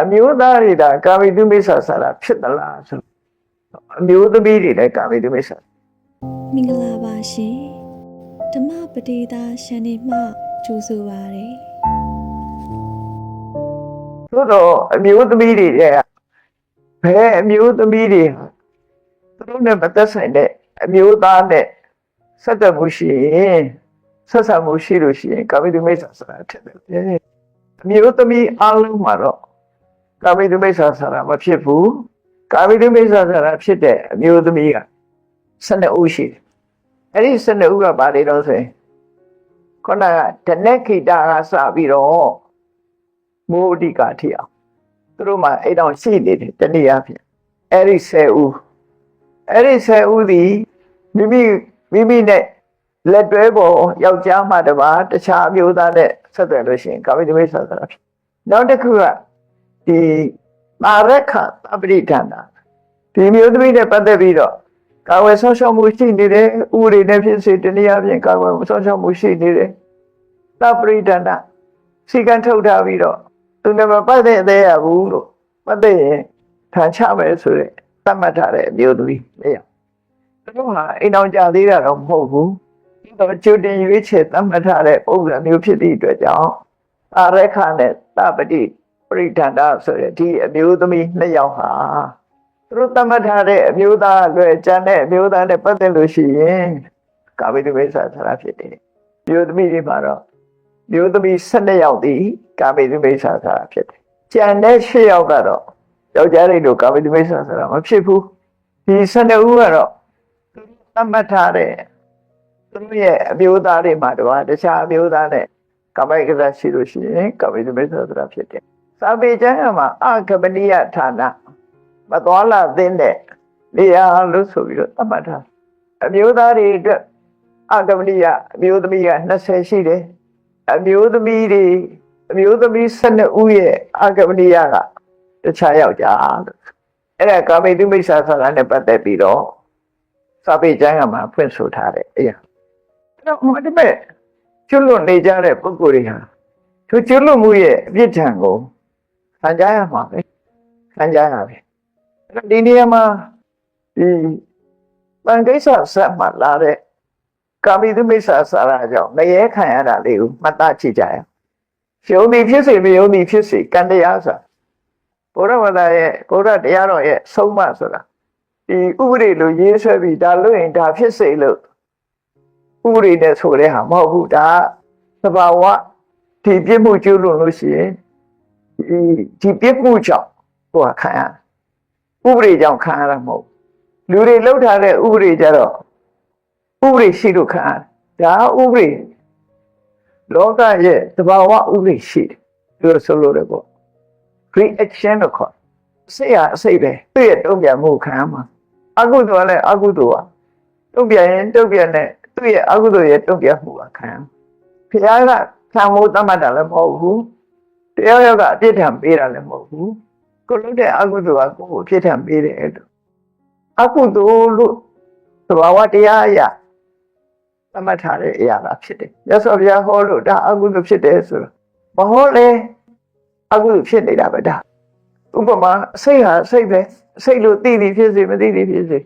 အမျိုးသားတွေဒါကာမိတုမိစ္ဆာဆရာဖြစ်သလားဆိုအမျိုးသမီးတွေလည်းကာမိတုမိစ္ဆာမင်္ဂလာပါရှင်ဓမ္မပတိတာရှန်နေမှကြိုဆိုပါရစေသို့တော့အမျိုးသမီးတွေကဘယ်အမျိုးသမီးတွေဟာသူတို့နဲ့မသက်ဆိုင်တဲ့အမျိုးသားနဲ့ဆက်သွယ်မှုရှိရင်ဆက်ဆံမှုရှိလို့ရှိရင်ကာမိတုမိစ္ဆာဆရာဖြစ်တယ်အမျိုးသမီးအလုံးမှာတော့ ကာမိတုမိစ္ဆာဆရာမဖြစ်ဘူးကာမိတုမိစ္ဆာဆရာဖြစ်တဲ့အမျိုးသမီးက12ဦးရှိတယ်အဲ့ဒီ12ဦးကဘာတွေတော့ဆိုရင်ခုနကဒနက်ခိတာကစပြီးတော့မိုးအဓိကထိအောင်သူတို့မှာအဲ့တော့ရှိနေတယ်တနည်းအားဖြင့်အဲ့ဒီ10ဦးအဲ့ဒီ10ဦးဒီမိမိမိမိနဲ့လက်တွဲပေါ်ယောက်ျားမှတပါတခြားအမျိုးသားနဲ့ဆက်သွယ်လို့ရှိရင်ကာမိတမိတ်ဆက်သွယ်တာဖြစ်နောက်တစ်ခုက ဒီမာရခသပရိဒန္တာဒီမျိုးသမီးနဲ့ပတ်သက်ပြီးတော့ကာဝယ်ဆောက်ရှောက်မှုရှိနေတယ်ဥပဒေနဲ့ဖြစ်စေတနည်းအားဖြင့်ကာဝယ်ဆောက်ရှောက်မှုရှိနေတယ်သပရိဒန္တာစီကံထုတ်ထားပြီးတော့သူနဲ့မပတ်သက်သေးရဘူးလို့ပတ်သက်ရင်ထန်ချမယ်ဆိုတဲ့သတ်မှတ်ထားတဲ့အမျိုးသမီးလေးယောက်သူတို့ဟာအိမ်အောင်ကြသေးတာတော့မဟုတ်ဘူးဒီတော့ကျူတင်ရွေးချယ်သတ်မှတ်ထားတဲ့ပုံစံမျိုးဖြစ်သည့်အတွက်ကြောင့်အာရခနဲ့သပတိ ပရိဒန္တာဆိုတဲ့ဒီအမျိုးသမီးနှစ်ယောက်ဟာသူတို့သတ်မှတ်ထားတဲ့အမျိုးသားအလွယ်ကျန်တဲ့အမျိုးသားနဲ့ပတ်သက်လို့ရှိရင်ကာဝိတဝိသဆရာဖြစ်တယ်။မျိုးသမီးတွေမှာတော့မျိုးသမီး12ယောက်ဒီကာဝိတဝိသဆရာဖြစ်တယ်။ကျန်တဲ့10ယောက်ကတော့ယောက်ျားတွေတို့ကာဝိတဝိသဆရာမဖြစ်ဘူး။ဒီ12ဦးကတော့သူတို့သတ်မှတ်ထားတဲ့သူတို့ရဲ့အမျိုးသားတွေမှာတော့တခြားအမျိုးသားနဲ့ကာမိကစားရှိလို့ရှိရင်ကာဝိတဝိသဆရာဖြစ်တယ်။ စာပေကျမ်းမှာအကပနိယဌာနမသွားလာသင်းတဲ့နေရာလို့ဆိုပြီးတော့သတ်မှတ်ထားအမျိုးသားတွေအတွက်အကပနိယအမျိုးသမီးက20ရှိတယ်အမျိုးသမီးတွေအမျိုးသမီး12ဦးရဲ့အကပနိယကတခြားယောက်ျားလို့အဲ့ဒါကာမိတုမိစ္ဆာဆိုတာနဲ့ပတ်သက်ပြီးတော့စာပေကျမ်းကမှာဖွင့်ဆိုထားတယ်အဲ့ရအဲ့တော့ဟိုဒီမဲ့ကျွလွန်နေကြတဲ့ပုဂ္ဂိုလ်တွေဟာသူကျွလွန်မှုရဲ့အပြစ်ဒဏ်ကို ခံကြရမှာပဲခံကြရပါပဲအဲ့တော့ဒီနေရာမှာဒီတန်ကိစ္စဆက်မှလာတဲ့ကာမိတုမိစ္ဆာစာရာကြောင့်ငရဲခံရတာလေးကိုမှတ်သားကြည့်ကြရအောင်ရှုံးသည်ဖြစ်စေမယုံသည်ဖြစ်စေကံတရားဆိုတာဘုရားဝါဒရဲ့ဘုရားတရားတော်ရဲ့ဆုံးမဆိုတာဒီဥပဒေလိုရေးဆွဲပြီးဒါလို့ရင်ဒါဖြစ်စေလို့ဥပဒေနဲ့ဆိုတဲ့ဟာမဟုတ်ဘူးဒါသဘာဝဒီပြစ်မှုကျူးလွန်လို့ရှိရင် ဒီဒီပြစ်မှုကြောင့်ဟိုခံရဥပဒေကြောင့်ခံရတာမဟုတ်လူတွေလှုပ်ထားတဲ့ဥပဒေကြတော့ဥပဒေရှိလို့ခံရတယ်ဒါဥပဒေလောကရဲ့သဘာဝဥပဒေရှိတယ်ပြောဆိုလို့ရပေါ့ reaction လို့ခေါ်စိတ်ဟာအစိတ်ပဲသူ့ရဲ့တုံ့ပြန်မှုခံရမှာအကုသိုလ်ကလည်းအကုသိုလ်ကတုံ့ပြန်ရင်တုံ့ပြန်တဲ့သူ့ရဲ့အကုသိုလ်ရဲ့တုံ့ပြန်မှုကခံရဖခင်ကခံမှုသတ်မှတ်တာလည်းမဟုတ်ဘူး တရားရောက်ကအပြစ်ဒဏ်ပေးတာလည်းမဟုတ်ဘူးကိုလုပ်တဲ့အကုသိုလ်ကကိုယ်ကိုအပြစ်ဒဏ်ပေးတယ်လို့အကုသိုလ်လို့သဘာဝတရားအရာသတ်မှတ်ထားတဲ့အရာကဖြစ်တယ်မြတ်စွာဘုရားဟောလို့ဒါအကုသိုလ်ဖြစ်တယ်ဆိုတော့မဟောလဲအကုသိုလ်ဖြစ်နေတာပဲဒါဥပမာစိတ်ဟာစိတ်ပဲစိတ်လို့သိနေဖြစ်စေမသိနေဖြစ်စေ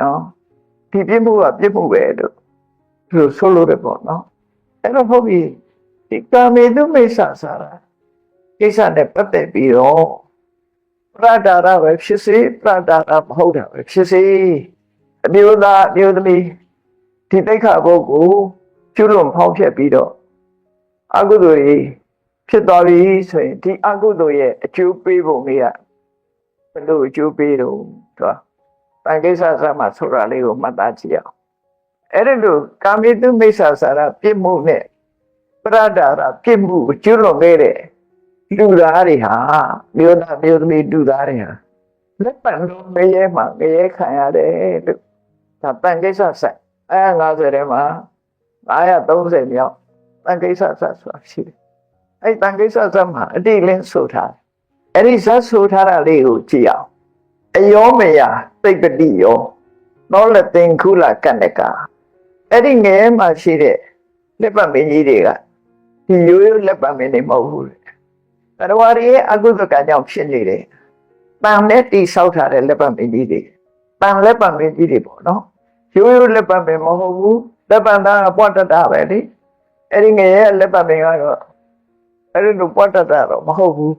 နော်ဒီပြစ်မှုကပြစ်မှုပဲလို့သူဆိုလို့တယ်ပေါ့နော်အဲ့တော့ဟုတ်ပြီဒီကာမေတုမိစ္ဆာစာရာ ကိစ္စနဲ့ပတ်သက်ပြီးတော့ပရဒါရပဲဖြစ်စေပရဒါရမဟုတ်တာပဲဖြစ်စေအမျိုးသားအမျိုးသမီးဒီတိတ်ခါဘုတ်ကိုကျွလွန်ဖောင်းဖြက်ပြီးတော့အကုသိုလ်ကြီးဖြစ်သွားပြီဆိုရင်ဒီအကုသိုလ်ရဲ့အကျိုးပေးပုံလေးကဘယ်လိုအကျိုးပေးတော့သူကတန်ကိစ္စဆာမှာဆိုတာလေးကိုမှတ်သားကြည့်အောင်အဲ့ဒီလိုကာမိတုမိစ္ဆာစာရပြစ်မှုနဲ့ပရဒါရပြစ်မှုကိုကျွလွန်ခဲ့တဲ့ လူသားတွေဟာမြို့သားမြို့သမီးလူသားတွေဟာလက်ပံလုံးမရဲမှာမရဲခံရတယ်လို့ဒါတန်ကိစ္စဆက်အဲ50ထဲမှာ930မြောက်တန်ကိစ္စဆက်ဆိုတာရှိတယ်အဲ့တန်ကိစ္စဆက်မှာအတိလင်းဆိုထားတယ်အဲ့ဒီဇတ်ဆိုထားတာလေးကိုကြည့်အောင်အယောမယသိပ္ပတိယောသောလသင်္ခုလကန္နကအဲ့ဒီငယ်မှာရှိတဲ့လက်ပတ်မင်းကြီးတွေကဒီရိုးရိုးလက်ပတ်မင်းတွေမဟုတ်ဘူးလေ တရားတွေရဲ့အကုသကံကြောင့်ဖြစ်နေတယ်။တန်နဲ့တိဆောက်ထားတဲ့လက်ပတ်မင်းကြီးတွေတန်လက်ပတ်မင်းကြီးတွေပေါ့နော်။ရိုးရိုးလက်ပတ်မင်းမဟုတ်ဘူး။လက်ပတ်သားကပွတ်တတ်တာပဲလေ။အဲ့ဒီငယ်ရဲ့လက်ပတ်မင်းကတော့အဲ့ဒီလိုပွတ်တတ်တာတော့မဟုတ်ဘူး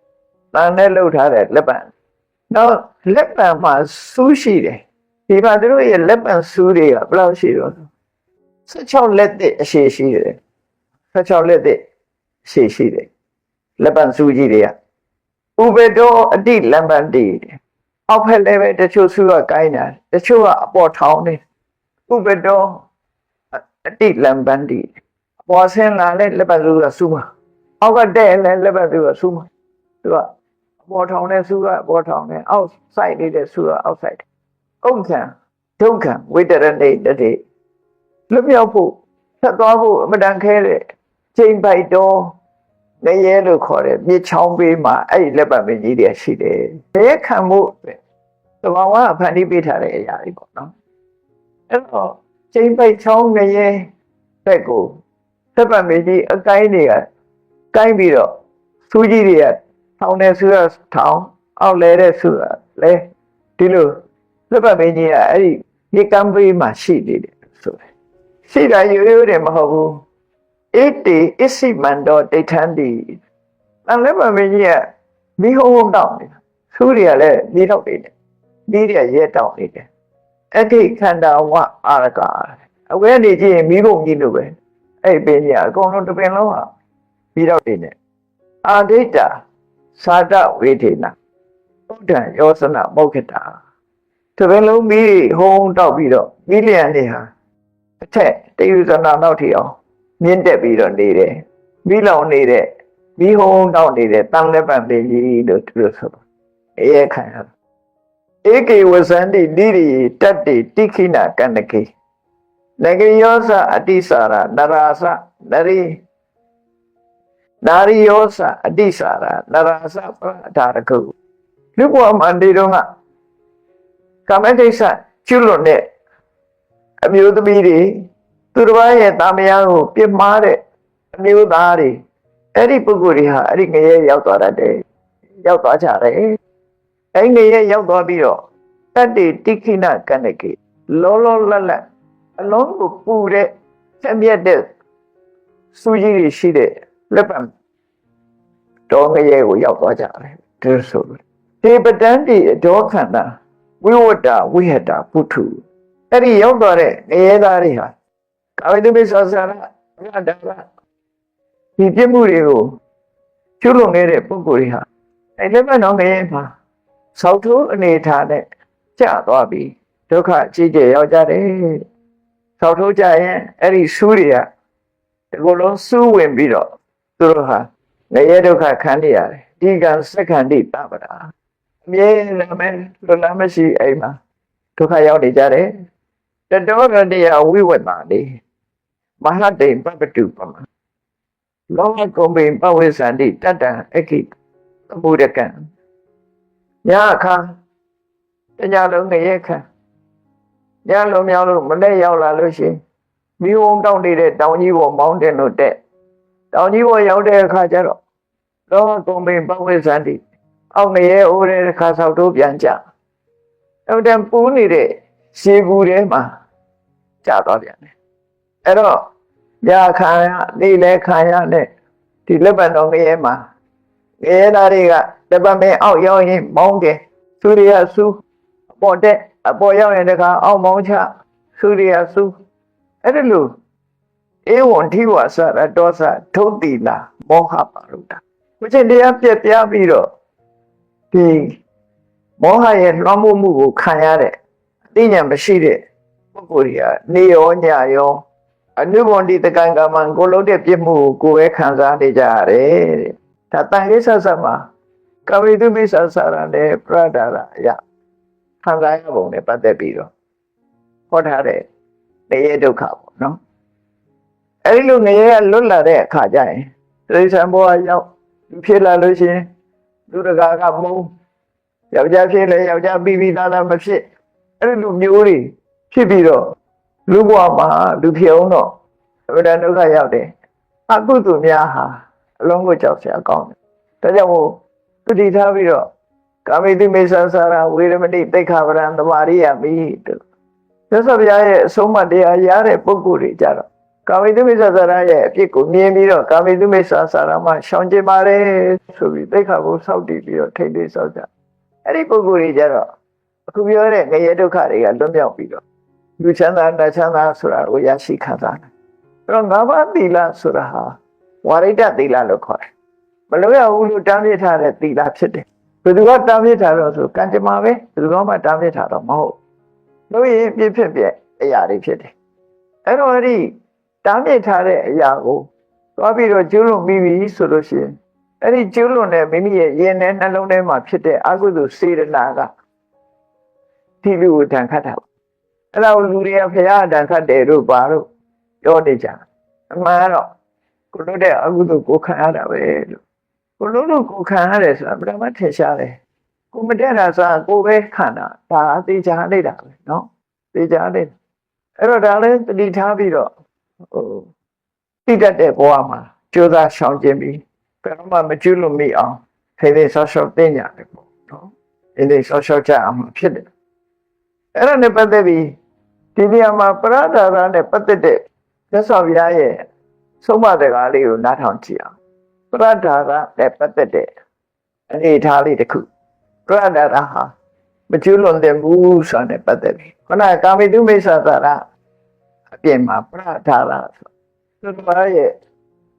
။တန်နဲ့လှုပ်ထားတဲ့လက်ပတ်။နောက်လက်ပတ်မှာစူးရှိတယ်။ဒီမှာတို့ရဲ့လက်ပတ်စူးတွေကဘယ်လောက်ရှိတော့16လက်တဲ့အရှိရှိတယ်။16လက်တဲ့အရှိရှိတယ်။ လက်ပံစူးကြီးတွေကဥပဒေအတိလက်ပံတည်တယ်အောက်ဖက်လည်းပဲတချို့စူးကကိုင်းတာတချို့ကအပေါ်ထောင်းနေဥပဒေအတိလက်ပံတည်တယ်အပေါ်ဆင်းလာတဲ့လက်ပံစူးကစူးမှာအောက်ကတဲ့လည်းလက်ပံစူးကစူးမှာသူကအပေါ်ထောင်းတဲ့စူးကအပေါ်ထောင်းတဲ့အောက်ဆိုင်နေတဲ့စူးကအောက်ဆိုင်ဥက္ခံဒုက္ခံဝိတရဏိတတိလွတ်မြောက်ဖို့ဆက်သွားဖို့အမတန်ခဲတဲ့ချိန်ပိုက်တော့ နေရဲလို့ခေါ်တယ်မြစ်ချောင်းပေးမှာအဲ့ဒီလက်ပတ်မင်းကြီးတွေရှိတယ်။ဘဲခံမှုအတွက်သဘာဝကဖန်တီးပေးထားတဲ့အရာတွေပေါ့နော်။အဲ့တော့ချိန်ပိတ်ချောင်းနေရဲဘက်ကိုလက်ပတ်မင်းကြီးအကိုင်းတွေကကိုင်းပြီးတော့စူးကြီးတွေကထောင်းနေဆူရထောင်းအောက်လဲတဲ့ဆူရလဲဒီလိုလက်ပတ်မင်းကြီးကအဲ့ဒီမြေကမ်းပေးမှာရှိနေတယ်ဆိုတယ်။ရှိတာရိုးရိုးတယ်မဟုတ်ဘူး။ ဣတိအစ္စမန္တောဒိဋ္ဌံတိတန်လည်းမမင်းကြီးကမိဟုံးဟုံးတောင်းနေတာသူတွေကလည်းမိတော့နေတယ်မိတွေကရဲတောင်းနေတယ်အဋိခန္ဓာဝအာရကအဝဲနေကြည့်ရင်မိကုန်ကြီးလို့ပဲအဲ့ပင်ကြီးအကုန်လုံးတစ်ပင်လုံးဟာမိတော့နေတယ်အာဒိဋ္ဌသာတဝေဒေနဥဒ္ဒံယောစနမောက္ခတာတစ်ပင်လုံးမိဟုံးတောက်ပြီးတော့မိလျံနေဟာအထက်တေယုဇနာနောက်ထီအောင် မြင့်တက်ပြီးတော့နေတယ်မိလောင်နေတဲ့မိဟုံးတောက်နေတဲ့တန်လက်ပံလေးကြီးလို့သူတို့ဆိုတော့အေးခံရဧကေဝဇန္တိလိရိတတ္တိတိခိနာကန္နကေနဂယောသအတိစာရနရာသနရိနာရိယောသအတိစာရနရာသပဒါရကုလူဘဝမှာနေတော့ကကာမကိစ္စကျွလွန်တဲ့အမျိုးသမီးတွေ သူတစ်ပါးရဲ့တာမယားကိုပြစ်မှားတဲ့အမျိုးသားတွေအဲ့ဒီပုဂ္ဂိုလ်တွေဟာအဲ့ဒီငရဲရောက်သွားတတ်တယ်ရောက်သွားကြတယ်အဲ့ငရဲရောက်သွားပြီးတော့တတ္တိတိခိနကဏ္ဍကေလောလောလတ်လတ်အလုံးကိုပူတဲ့ဆက်မြက်တဲ့စူကြီးတွေရှိတဲ့လက်ပံတော်ငရဲကိုရောက်သွားကြတယ်ဒါဆိုလို့ဒီပတန်းတိအဒေါခန္ဓာဝိဝတ္တဝိဟတပုထုအဲ့ဒီရောက်သွားတဲ့ငရဲသားတွေဟာ ကာဝိတမိဆာဆာရရဒါရဒီပြစ်မှုတွေကိုကျွလွန်နေတဲ့ပုဂ္ဂိုလ်တွေဟာအဲ့လက်မနောင်ငရဲ့မှာသောက်ထိုးအနေထားနဲ့ကြာသွားပြီးဒုက္ခအကြီးကျယ်ရောက်ကြတယ်သောက်ထိုးကြရင်အဲ့ဒီဆူးတွေကဒီလိုလုံးဆူးဝင်ပြီးတော့သူတို့ဟာငရဲဒုက္ခခံနေရတယ်ဒီကံစက္ခန္တိတပတာအမြဲတမ်းပဲလွတ်လပ်မရှိအိမ်မှာဒုက္ခရောက်နေကြတယ် တတောရတရားဝိဝတ္တာလေမဟာတိန်ပပတုပမလောကကုံပိပဝိသန္တိတတ္တံအခိသမုဒကံညာခါတညလုံးငရဲခါညလုံးမြောင်းလို့မနဲ့ရောက်လာလို့ရှိရင်မိဝုံတောင်းနေတဲ့တောင်ကြီးပေါ်မောင်းတယ်လို့တဲ့တောင်ကြီးပေါ်ရောက်တဲ့အခါကျတော့လောကကုံပိပဝိသန္တိအောက်ငရဲအိုးတဲ့အခါဆောက်တော့ပြန်ကြအဲ့ဒါပူးနေတဲ့ရှေးဘူးထဲမှာ ကြာသွားပြန်တယ်အဲ့တော့ညာခံရနေလဲခံရနဲ့ဒီလက်ပတ်တော်ငရဲမှာငရဲသားတွေကလက်ပတ်မင်းအောက်ရောက်ရင်မောင်းတယ်သူတွေကစူးအပေါ်တက်အပေါ်ရောက်ရင်တခါအောက်မောင်းချသူတွေကစူးအဲ့ဒီလိုဧဝံထိဝဆရတောသထုတ်တိလာမောဟပါရုဒ္ဓကိုချင်းတရားပြက်ပြားပြီးတော့ဒီမောဟရဲ့လွှမ်းမိုးမှုကိုခံရတဲ့အသိဉာဏ်မရှိတဲ့ ပုဂ္ဂိုလ်တွေကနေရောညရောအနုဘဝန္တိတကံကမ္မံကိုလုံးတဲ့ပြစ်မှုကိုကိုယ်ပဲခံစားနေကြရတယ်တဲ့ဒါတန်ခိဆဆမှာကဝိတုမိဆဆရနဲ့ပရဒါရအယခံစားရပုံနဲ့ပတ်သက်ပြီးတော့ဟောထားတဲ့နေရဒုက္ခပေါ့နော်အဲဒီလိုနေရကလွတ်လာတဲ့အခါကျရင်တိရစ္ဆာန်ဘဝရောက်လူဖြစ်လာလို့ရှိရင်လူတကာကမုန်းယောက်ျားဖြစ်လဲယောက်ျားပြီးပြီးသားသားမဖြစ်အဲ့ဒီလိုမျိုးတွေ ဖြစ်ပြီးတော့လူဘဝမှာလူဖြစ်အောင်တော့အမှန်တန်ဒုက္ခရောက်တယ်အကုသိုလ်များဟာအလုံးကိုကြောက်စရာကောင်းတယ်ဒါကြောင့်မို့သူတည်ထားပြီးတော့ကာမိတိမေသစာရဝေရမဏိတိခါပရံသမာရိယမိတို့သစ္စာပြရဲ့အဆုံးအမတရားရတဲ့ပုဂ္ဂိုလ်တွေကြတော့ကာမိတိမေသစာရရဲ့အဖြစ်ကိုမြင်ပြီးတော့ကာမိတိမေသစာရမှာရှောင်ကျင်ပါတယ်ဆိုပြီးတိခါကိုစောက်တည်ပြီးတော့ထိတ်ထိတ်စောက်ကြအဲ့ဒီပုဂ္ဂိုလ်တွေကြတော့အခုပြောတဲ့ငရဲဒုက္ခတွေကလွတ်မြောက်ပြီးတော့ လူချမ်းသာတချမ်းသာဆိုတာကိုရရှိခံစားတယ်အဲ့တော့ငါးပါးသီလဆိုတာဟာဝါရိတသီလလို့ခေါ်တယ်မလို့ရဘူးလို့တားမြစ်ထားတဲ့သီလဖြစ်တယ်ဘယ်သူကတားမြစ်ထားတော့ဆိုကံကြမ္မာပဲဘယ်သူကမှတားမြစ်ထားတော့မဟုတ်လို့ရင်ပြည့်ဖြစ်ပြည့်အရာတွေဖြစ်တယ်အဲ့တော့အဲ့ဒီတားမြစ်ထားတဲ့အရာကိုသွားပြီးတော့ကျူးလွန်ပြီးပြီဆိုလို့ရှိရင်အဲ့ဒီကျူးလွန်တဲ့မိမိရဲ့ရင်ထဲနှလုံးထဲမှာဖြစ်တဲ့အကုသိုလ်စေတနာကဒီလူကိုတန်ခတ်တာပေါ့ အဲ့ဒါကိုလူတွေကဖရာတန်ခတ်တယ်တို့ပါတို့ပြောနေကြအမှန်တော့ကိုလို့တဲ့အကုသို့ကိုခံရတာပဲလို့ကိုလို့လို့ကိုခံရတယ်ဆိုတာပထမထင်ရှားတယ်ကိုမတက်တာဆိုတာကိုပဲခံတာဒါအသေးချာလိုက်တာပဲနော်သေချာလိုက်အဲ့တော့ဒါလည်းတတိထားပြီးတော့ဟိုတိတတ်တဲ့ဘဝမှာကြိုးစားရှောင်ကျင်ပြီးဘယ်တော့မှမကျူးလို့မိအောင်ထိသိဆော့ဆော့တင်းကြတယ်ပေါ့နော်အင်းလေးဆော့ဆော့ကြအောင်ဖြစ်တယ်အဲ့ဒါနဲ့ပတ်သက်ပြီး ဒီနေရာမှာပရဒါရနဲ့ပတ်သက်တဲ့မြတ်စွာဘုရားရဲ့ဆုံးမတကားလေးကိုနားထောင်ကြည့်အောင်ပရဒါရနဲ့ပတ်သက်တဲ့အနေအထားလေးတစ်ခုပရဒါရဟာမကျွလွန်တဲ့ဘူးဆိုတာနဲ့ပတ်သက်ပြီးခုနကကာမိတုမိစ္ဆာသာရအပြင်မှာပရဒါရဆိုသူတို့ရဲ့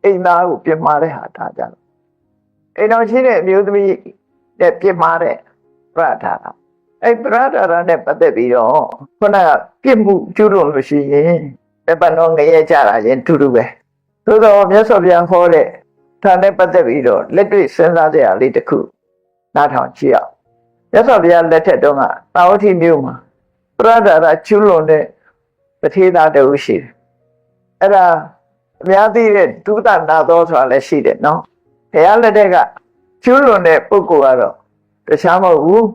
အိမ်သားကိုပြင်မာတဲ့ဟာဒါကြတော့အိမ်တော်ရှိတဲ့အမျိုးသမီးနဲ့ပြင်မာတဲ့ပရဒါရ အဲ့ပရဒါရနဲ့ပတ်သက်ပြီးတော့ခုနကပြစ်မှုကျွလွန်လို့ရှိရင်တပတ်တော့ငရဲကြတာရင်တူတူပဲသို့တော့မြတ်စွာဘုရားဟောတဲ့ဒါနဲ့ပတ်သက်ပြီးတော့လက်တွေ့စဉ်းစားကြရလေးတစ်ခုနားထောင်ကြည့်အောင်မြတ်စွာဘုရားလက်ထက်တုန်းကတာဝတိမြို့မှာပရဒါရကျွလွန်တဲ့ပထေသားတဦးရှိတယ်အဲ့ဒါအများသိတဲ့ဒုသနာတော်ဆိုတာလည်းရှိတယ်နော်ဘုရားလက်ထက်ကကျွလွန်တဲ့ပုဂ္ဂိုလ်ကတော့တခြားမဟုတ်ဘူး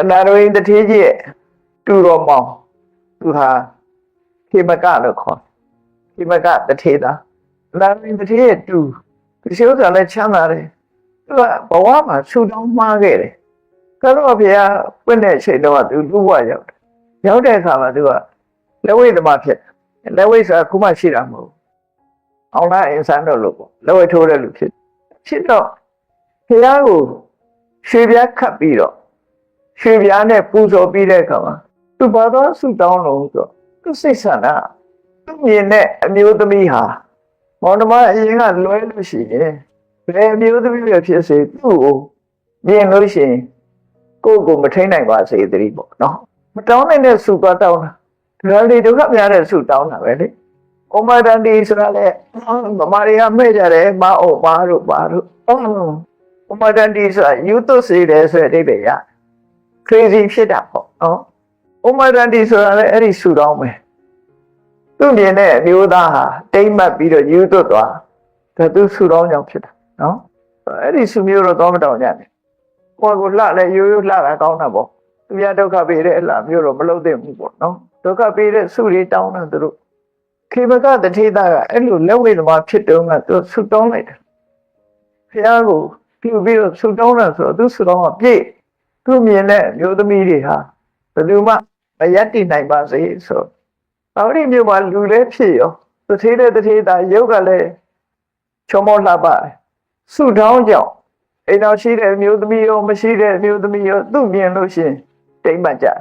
အနာရောဟိတထေးကြီးရဲ့တူတော်မောင်သူဟာခေမကလို့ခေါ်ခေမကတထေးသားအနာရောဟိတထေးရဲ့တူဒီရှိဥစ္စာလည်းချမ်းသာတယ်သူကဘဝမှာဆူတောင်းမှားခဲ့တယ်ကတော့ဘုရားပြင့်တဲ့အချိန်တော့သူလူ့ဘဝရောက်တယ်ရောက်တဲ့အခါမှာသူကလက်ဝိသမားဖြစ်တယ်လက်ဝိဆိုတာခုမှရှိတာမဟုတ်ဘူးအောင်လာအင်ဆန်တော့လို့ပေါ့လက်ဝိထိုးတဲ့လူဖြစ်ဖြစ်တော့ဘုရားကိုရွှေပြားခတ်ပြီးတော့ ရွှေပြားနဲ့ပူဇော်ပြီးတဲ့အခါမှာသူဘာသာဆူတောင်းလို့ဆိုတော့သူစိတ်ဆန္ဒသူမြင်တဲ့အမျိုးသမီးဟာမောင်နှမအရင်ကလွဲလို့ရှိရင်ဘယ်အမျိုးသမီးပဲဖြစ်စေသူ့ကိုမြင်လို့ရှိရင်ကိုယ့်ကိုမထိန်နိုင်ပါစေတည်းပေါ့နော်မတောင်းနိုင်တဲ့ဆူသွားတောင်းတာဒါလေဒုက္ခများတဲ့ဆူတောင်းတာပဲလေဩမဒန်ဒီဆိုတာလေမမရီကမဲ့ကြတယ်မအိုပါတို့ပါတို့ဩဩမဒန်ဒီဆိုတာယူသွစေတယ်ဆိုတဲ့အဓိပ္ပာယ်ရ crazy ဖြစ်တာပေါ့နော်ဩမဒန်ဒီဆိုတာလေအဲ့ဒီဆူတောင်းပဲသူမြင်တဲ့အမျိုးသားဟာတိမ့်မှတ်ပြီးတော့ယူသွတ်သွားဒါသူဆူတောင်းကြောင့်ဖြစ်တာနော်အဲ့ဒီဆူမျိုးတော့တော့မတောင်းကြနဲ့ကိုယ်ကိုလှလဲရိုးရိုးလှတာကောင်းတာပေါ့သူများဒုက္ခပေးတဲ့အလှမျိုးတော့မလုပ်သင့်ဘူးပေါ့နော်ဒုက္ခပေးတဲ့ဆုတွေတောင်းတာသူတို့ခေဘကတထေသားကအဲ့လိုလက်ဝဲသမားဖြစ်တုန်းကသူဆုတောင်းလိုက်တယ်ဖះကိုပြုပြီးတော့ဆုတောင်းတာဆိုတော့သူဆုတောင်းကပြည့် သူမြင်တဲ့မျိုးသမီးတွေဟာဘယ်သူမှမရက်တည်နိုင်ပါစေဆိုတော့ဒီမျိုးမှာလူလည်းဖြစ်ရောတထေတဲ့တထေသားရုပ်ကလည်းချုံမောလှပါတယ်ဆုတောင်းကြောင့်အိမ်တော်ရှိတဲ့မျိုးသမီးရောမရှိတဲ့မျိုးသမီးရောသူ့မြင်လို့ရှိရင်တိမ်မှတ်ကြတယ်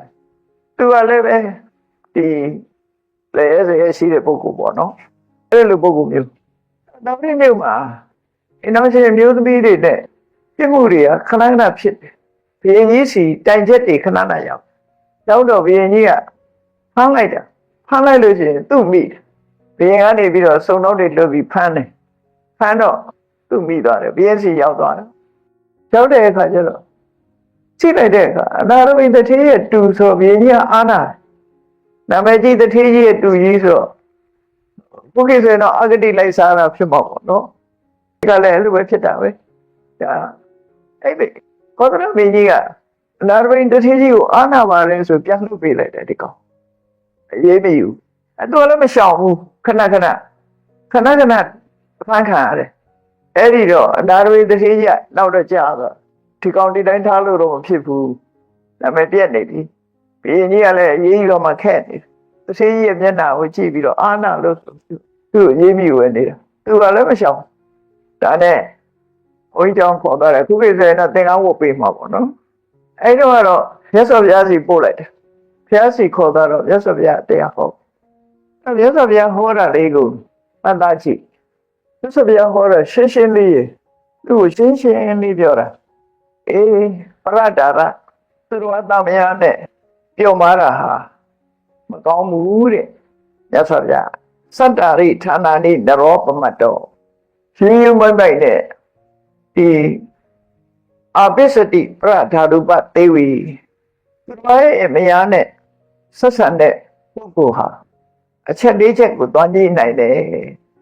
သူကလည်းပဲဒီလေစေရှိတဲ့ပုဂ္ဂိုလ်ပေါ့နော်အဲ့လိုပုဂ္ဂိုလ်မျိုးနောက်တစ်မျိုးမှာအိမ်တော်ရှိတဲ့မျိုးသမီးတွေနဲ့ပြစ်မှုတွေကခဏခဏဖြစ်တယ် ဘယင်ကြီးစီတိုင်ချက်တွေခဏခဏရောက်ရောက်တော့ဘယင်ကြီးကဖမ်းလိုက်တာဖမ်းလိုက်လို့ရှိရင်သူ့မိတယ်ဘယင်ကနေပြီးတော့စုံတော့တွေလွတ်ပြီးဖမ်းတယ်ဖမ်းတော့သူ့မိသွားတယ်ဘယင်စီရောက်သွားတယ်ရောက်တဲ့အခါကျတော့ကြည့်လိုက်တဲ့အခါအနာရဝိတထေးရဲ့တူဆိုဘယင်ကြီးကအာနာနာမည်ကြီးတထေးကြီးရဲ့တူကြီးဆိုဘုကိဆိုရင်တော့အဂတိလိုက်စားတာဖြစ်မှာပေါ့နော်ဒီကလည်းအဲ့လိုပဲဖြစ်တာပဲဒါအဲ့ဒီ ကောသရမင်းကြီးကအနာရဝိတထေးကြီးကိုအာနာပါလဲဆိုပြန်လွတ်ပေးလိုက်တယ်ဒီကောင်အရေးမယူအဲ့တော့လည်းမရှောင်ဘူးခဏခဏခဏခဏဖန်ခံရတယ်အဲ့ဒီတော့အနာရဝေတတိယနောက်တော့ကြာတော့ဒီကောင်ဒီတိုင်းထားလို့တော့မဖြစ်ဘူးနာမည်ပြက်နေပြီဘီရင်ကြီးကလည်းအေးကြီးတော့မှခက်နေတယ်တတိယရဲ့မျက်နှာကိုကြည့်ပြီးတော့အာနာလို့ဆိုသူ့ကိုရေးမိဝင်နေတာသူကလည်းမရှောင်ဒါနဲ့ ဘုန်းကြီးကြောင့်ခေါ်သွားတယ်ခုကိစ္စနဲ့သင်္ကန်းဝတ်ပေးမှာပေါ့နော်အဲ့တော့ကတော့မြတ်စွာဘုရားစီပို့လိုက်တယ်ဘုရားစီခေါ်သွားတော့မြတ်စွာဘုရားတရားဟောအဲ့မြတ်စွာဘုရားဟောတာလေးကိုအတ္တကြည့်မြတ်စွာဘုရားဟောတာရှင်းရှင်းလေးရေသူ့ကိုရှင်းရှင်းလေးပြောတာအေးပရဒါရသူတော်အတမယနဲ့ပြောမာတာဟာမကောင်းဘူးတဲ့မြတ်စွာဘုရားစတ္တာရိဌာနာနိနရောပမတ္တောရှင်ယမိုက်မိုက်နဲ့ ဒီအပိစတိပရဓာရုပသေဝီသူတော်ရဲ့မယားနဲ့ဆက်ဆံတဲ့ပုဂ္ဂိုလ်ဟာအချက်လေးချက်ကိုတွားကြည့်နိုင်တယ်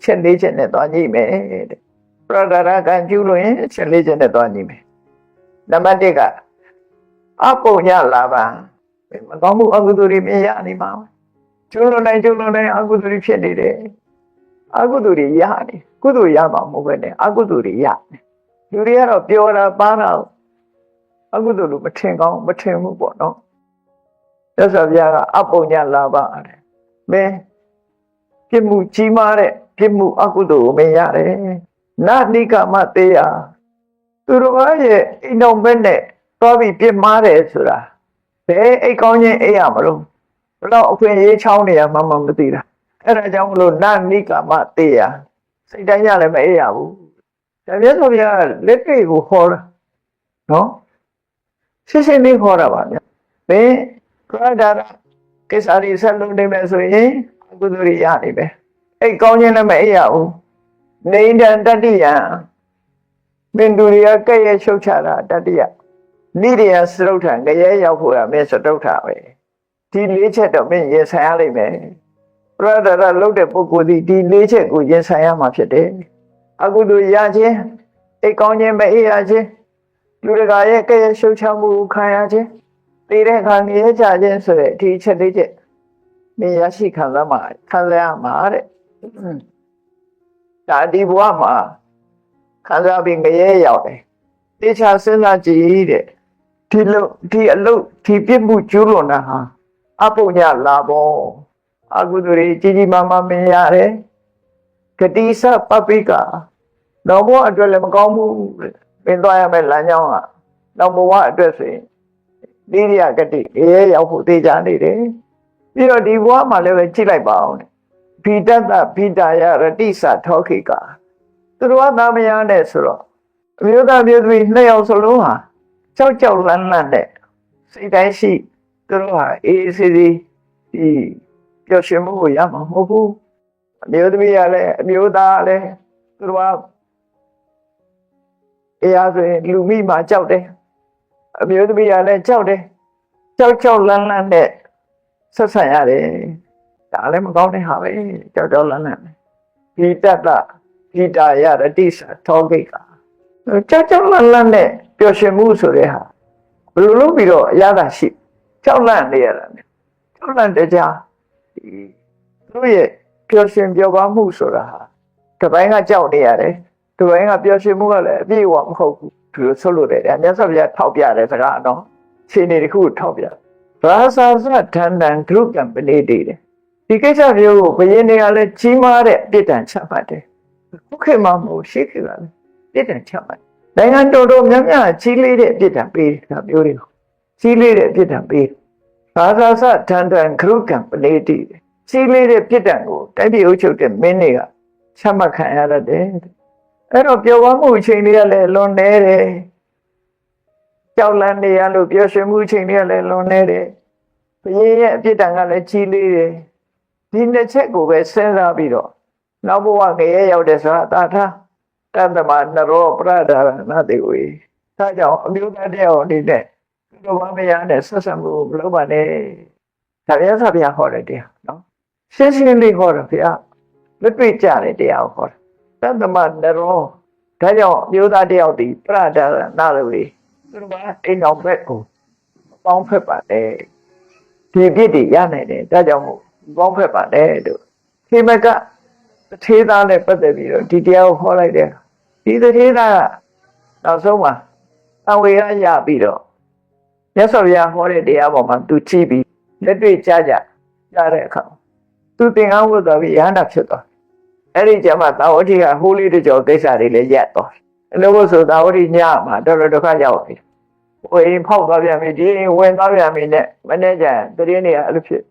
ချက်လေးချက်နဲ့သွားကြည့်မယ်တဲ့ပရဒရာကံကျူးလို့ရင်ချက်လေးချက်နဲ့သွားကြည့်မယ်နံပါတ်1ကအပုံညလာပါမကောင်းမှုအကုသိုလ်တွေမြင်ရနေပါဘူးကျူးလို့နိုင်ကျူးလို့နိုင်အကုသိုလ်တွေဖြစ်နေတယ်အကုသိုလ်တွေရနေကုသိုလ်ရမှာမဟုတ်ပဲနဲ့အကုသိုလ်တွေရနေ လူတွေကတော့ပြောတာပါတာအကုသိုလ်လို့မထင်ကောင်းမထင်ဘူးပေါ့နော်သက်သာပြားကအပုံညလာပါတဲ့မင်းပြစ်မှုကြီးမားတဲ့ပြစ်မှုအကုသိုလ်ကိုမင်းရတယ်။နာနိကမသေးရသူတော်ဘာရဲ့အိမ်တော်ဘက်နဲ့သွားပြီးပြစ်မှားတယ်ဆိုတာဘယ်အိတ်ကောင်းချင်းအိတ်ရမလို့ဘလို့အခွင့်အရေးချောင်းနေရမှမမသိတာအဲ့ဒါကြောင့်မလို့နာနိကမသေးရစိတ်တိုင်းရလည်းမအိတ်ရဘူး။ ဒါမြတ်စွာဘုရားလက်တွေ့ကိုဟောတာနော်ရှင်းရှင်းလေးဟောတာပါဗျ။ဘယ်ကရဒါရကိစ္စတွေဆက်လုပ်နေမယ်ဆိုရင်အကုသိုလ်တွေရနေပဲအဲ့ကောင်းခြင်းလည်းမအိပ်ရဘူးနေဒံတတ္တိယမင်းတို့တွေကကဲ့ရဲ့ရှုတ်ချတာတတ္တိယနိရိယစရုထံကြရဲရောက်ဖို့ရမင်းစတုထပဲဒီလေးချက်တော့မင်းရင်ဆိုင်ရလိမ့်မယ်ပရဒရလုတ်တဲ့ပုဂ္ဂိုလ်ဒီဒီလေးချက်ကိုရင်ဆိုင်ရမှာဖြစ်တယ် အကုသိုလ်ရခြင်းအိတ်ကောင်းခြင်းမအိပ်ရခြင်းလူတကာရဲ့ကဲ့ရဲ့ရှုတ်ချမှုကိုခံရခြင်းတည်တဲ့အခါငရဲကြခြင်းဆိုတဲ့ဒီချက်လေးချက်မင်းရရှိခံစားမှာခံစားရမှာတဲ့ဒါဒီဘဝမှာခံစားပြီးငရဲရောက်တယ်တေချာစဉ်းစားကြည့်တဲ့ဒီလုံဒီအလုတ်ဒီပြစ်မှုကျူးလွန်တာဟာအပုညလာဘောအကုသိုလ်တွေကြီးကြီးမားမားမင်းရတယ်ဂတိစပပိက တော့ဘောအတွက်လည်းမကောင်းဘူးတဲ့ပင်သွားရမယ့်လမ်းကြောင်းကတော့ဘဝအတွက်ဆိုရင်ဒီရိယဂတိငရဲရောက်ဖို့တေချာနေတယ်ပြီးတော့ဒီဘဝမှာလည်းပဲကြည့်လိုက်ပါအောင်ဘိတတ္တဘိတာယရတိသထောခိကသူတော်ကသားမယားနဲ့ဆိုတော့အမျိုးသားမျိုးသမီးနှစ်ယောက်စလုံးဟာကြောက်ကြောက်လန့်လန့်နဲ့စိတ်တိုင်းရှိသူတို့ဟာအေးအေးဆေးဆေးဒီပျော်ရွှင်မှုကိုရမှာမဟုတ်ဘူးအမျိုးသမီးကလည်းအမျိုးသားကလည်းသူတို့က အေးအားဆိုရင်လူမိမှာကြောက်တယ်အမျိုးသမီးကလည်းကြောက်တယ်ကြောက်ကြောက်လန့်လန့်နဲ့ဆက်ဆံရတယ်ဒါလည်းမကောင်းတဲ့ဟာပဲကြောက်ကြောက်လန့်လန့်ဒီတတ္တဒီတာရရတိသထောဂိတ်ကကြောက်ကြောက်လန့်လန့်နဲ့ပျော်ရွှင်မှုဆိုတဲ့ဟာဘယ်လိုလုပ်ပြီးတော့အရသာရှိကြောက်လန့်နေရတာလဲကြောက်လန့်တကြဒီသူတို့ရဲ့ပျော်ရွှင်ပျော်ပါမှုဆိုတာဟာတစ်ပိုင်းကကြောက်နေရတယ် တစ်ပိုင်းကပျော်ရွှင်မှုကလည်းအပြည့်အဝမဟုတ်ဘူးဒီလိုဆိုလို့တယ်မြတ်စွာဘုရားထောက်ပြတယ်စကားနော်ခြေနေတစ်ခုထောက်ပြတယ်ဘာသာစထန်တန်ဂရုကံပနေတည်တယ်ဒီကိစ္စမျိုးကိုဘယင်းတွေကလည်းကြီးမားတဲ့အပြစ်ဒဏ်ချမှတ်တယ်ခုခေတ်မှာမဟုတ်ရှိခေတ်ကလည်းပြစ်ဒဏ်ချမှတ်နိုင်ငံတော်တော်များများကြီးလေးတဲ့အပြစ်ဒဏ်ပေးတာမျိုးတွေကိုကြီးလေးတဲ့အပြစ်ဒဏ်ပေးဘာသာစထန်တန်ဂရုကံပနေတည်တယ်ကြီးလေးတဲ့ပြစ်ဒဏ်ကိုတိုက်ပြည်အုပ်ချုပ်တဲ့မင်းတွေကချမှတ်ခံရတတ်တယ် အဲ့တော့ပျော်ဝမ်းမှုအချိန်တွေကလည်းလွန်နေတယ်ကြောက်လန့်နေရလို့ပျော်ရွှင်မှုအချိန်တွေကလည်းလွန်နေတယ်ဘုရင်ရဲ့အပြစ်ဒဏ်ကလည်းကြီးလေးတယ်ဒီနှစ်ချက်ကိုပဲစဉ်းစားပြီးတော့နောက်ဘဝငရဲရောက်တဲ့ဆိုတာသာထားတတ္တမနရောပရဒါရဏတေဝေဒါကြောင့်အမျိုးသားတယောက်အနေနဲ့သူတော်ဘာမယားနဲ့ဆက်ဆံမှုမလုပ်ပါနဲ့ဒါပြန်စားပြန်ဟောတယ်တရားနော်ရှင်းရှင်းလေးဟောတယ်ဗျာလက်တွေ့ကြတယ်တရားကိုဟောတယ် တတ္တမနရောဒါကြောင့်အမျိုးသားတယောက်ဒီပရဒါရဏတေဝေသူတော်ဘာအိမ်အောင်ဘက်ကိုမပေါင်းဖက်ပါနဲ့ဒီအပြစ်တွေရနိုင်တယ်ဒါကြောင့်မို့ဘောင်းဖက်ပါတယ်လို့ခေမကတထေးသားနဲ့ပတ်သက်ပြီးတော့ဒီတရားကိုခေါ်လိုက်တယ်ဒီတတိသားကနောက်ဆုံးမှာအဝေရရပြီးတော့မြတ်စွာဘုရားဟောတဲ့တရားပေါ်မှာသူကြည့်ပြီးလက်တွေ့ကြကြရတဲ့အခါသူသင်္ကန်းဝတ်တော်ပြီးရဟန္တာဖြစ်သွား အဲ့ဒီကျမှသာဝတိကဟိုးလေးတကြောကိစ္စတွေလည်းရက်သွားအလို့ကိုဆိုသာဝတိညမှာတော်တော်ဒုက္ခရောက်ပြီဝိန်ဖောက်သွားပြန်ပြီဒီဝင်သွားပြန်ပြီနဲ့မနေ့ကျရင်တရင်နေအဲ့လိုဖြစ်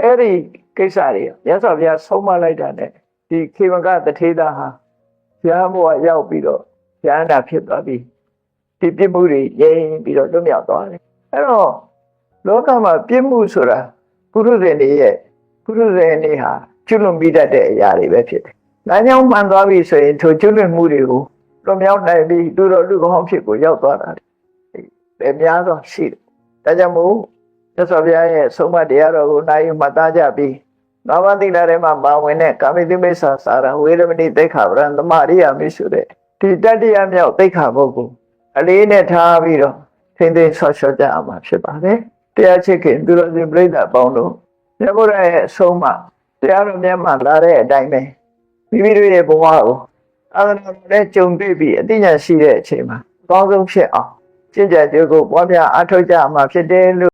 အဲ့ဒီကိစ္စတွေမြတ်စွာဘုရားဆုံးမလိုက်တာနဲ့ဒီခေမကတထေသားဟာဘုရားဘုရားရောက်ပြီးတော့ရဟန္တာဖြစ်သွားပြီဒီပြစ်မှုတွေငြိမ်းပြီးတော့လွတ်မြောက်သွားတယ်အဲ့တော့လောကမှာပြစ်မှုဆိုတာပုရုဇဉ်တွေရဲ့ပုရုဇဉ်တွေဟာ ကျွလွန်ပြီးတတ်တဲ့အရာတွေပဲဖြစ်တယ်။ဒါကြောင့်မှန်သွားပြီဆိုရင်ထိုကျွလွန်မှုတွေကိုလွန်မြောက်နိုင်ပြီးသူတော်လူကောင်းဖြစ်ကိုရောက်သွားတာလေ။များသောရှိတယ်။ဒါကြောင့်မို့သစ္စာဘုရားရဲ့ဆုံးမတရားတော်ကိုနိုင်မှတ်သားကြပြီးနာမတိလာထဲမှာပါဝင်တဲ့ကာမိတိမိစ္ဆာစာရဝေရမဏိသိက္ခာပရံသမာရိယာမိဆိုတဲ့ဒီတတ္တိယမြောက်သိက္ခာပုဂ္ဂိုလ်အလေးနဲ့ထားပြီးတော့ထိမ့်သိမ်းဆော့ရှော့ကြအောင်မှာဖြစ်ပါတယ်။တရားချစ်ခင်သူတော်စင်ပြိဿအပေါင်းတို့မြတ်ဗုဒ္ဓရဲ့အဆုံးအမ တရားတော်မြတ်မှလာတဲ့အတိုင်းပဲမိမိတို့ရဲ့ဘဝကိုအာသနာတော်နဲ့ကြုံတွေ့ပြီးအသိဉာဏ်ရှိတဲ့အချိန်မှာအကောင်းဆုံးဖြစ်အောင်ကျင့်ကြံကြိုးကိုပွားများအားထုတ်ကြမှာဖြစ်တယ်လို့